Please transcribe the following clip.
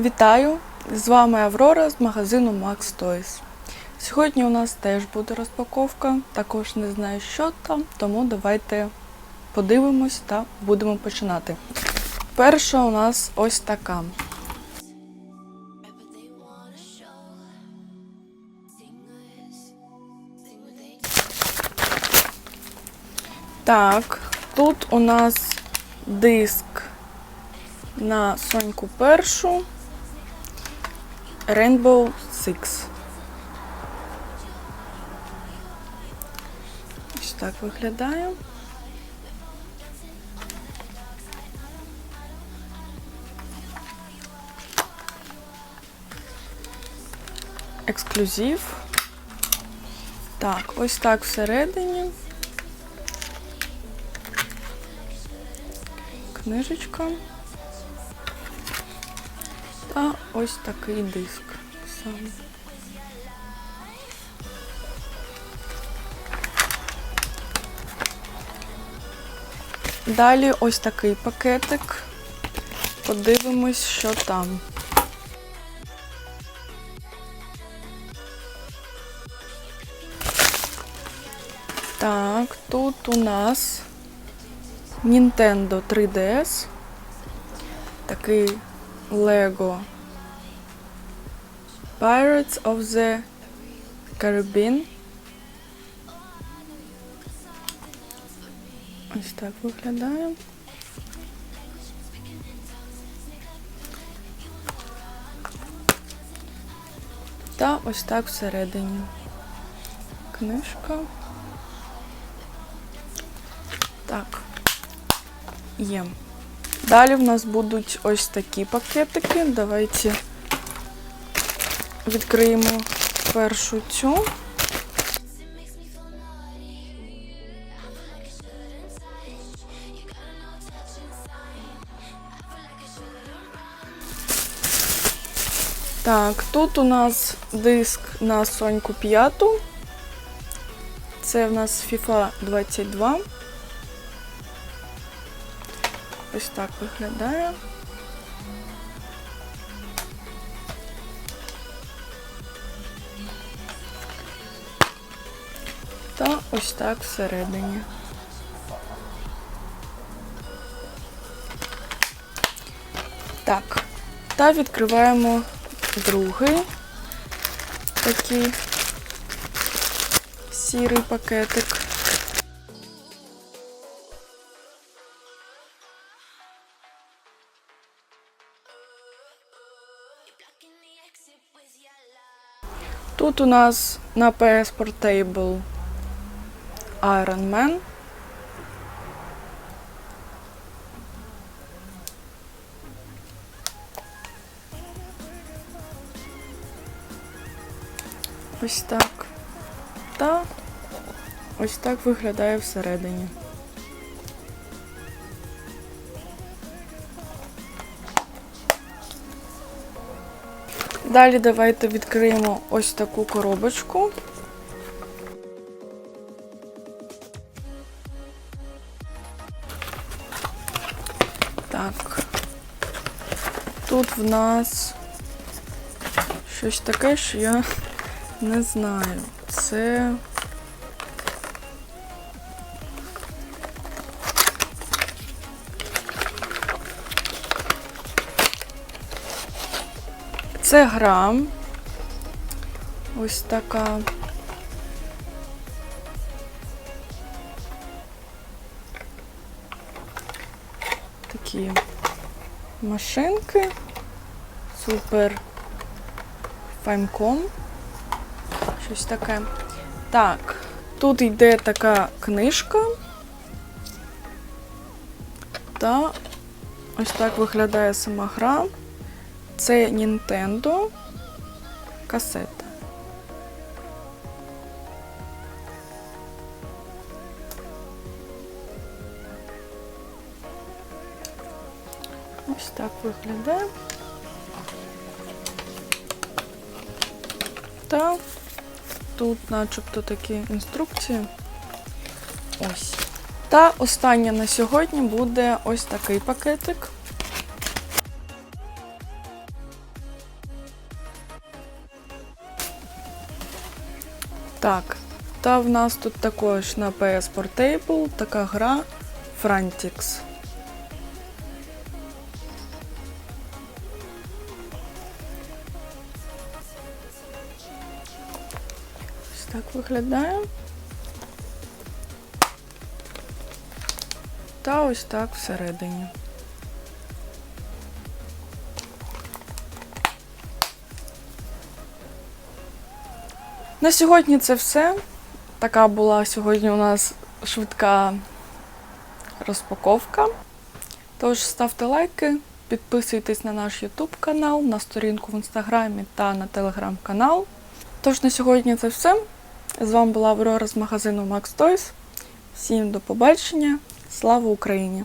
Вітаю! З вами Аврора з магазину Max Toys. Сьогодні у нас теж буде розпаковка, також не знаю, що там, тому давайте подивимось та будемо починати. Перша у нас ось така. Так, тут у нас диск на Соньку першу Rainbow Six. Ось так виглядає. Ексклюзив. Так, ось так всередині. Книжечка. Та ось такий диск сам. Далі ось такий пакетик. Подивимось, що там. Так, тут у нас Nintendo 3DS. Такий Lego Pirates of the Caribbean. Ось так виглядає. Та ось так всередині. Книжка. Так. Є. Далі в нас будуть ось такі пакетики. Давайте відкриємо першу цю. Так, тут у нас диск на Соньку 5. Це в нас FIFA 22. Ось так виглядає. Та ось так всередині. Так. Та відкриваємо другий такий сірий пакетик. Тут у нас на PS Portable Iron Man. Ось так. Та ось так виглядає всередині. Далі давайте відкриємо ось таку коробочку. Так. Тут в нас щось таке, що я не знаю. Це. Це гра. Ось така. Такі машинки. Супер Famicom. Щось таке. Так, тут йде така книжка. Та ось так виглядає сама гра. Це Nintendo касета. Ось так виглядає. Та тут начебто такі інструкції. Ось. Та останнє на сьогодні буде ось такий пакетик. Так, та в нас тут також на PS Portable така гра Frantix. Ось так виглядає. Та ось так всередині. На сьогодні це все. Така була сьогодні у нас швидка розпаковка. Тож ставте лайки, підписуйтесь на наш YouTube канал, на сторінку в інстаграмі та на телеграм-канал. Тож на сьогодні це все. З вами була Аврора з магазину Max Toys. Всім до побачення. Слава Україні!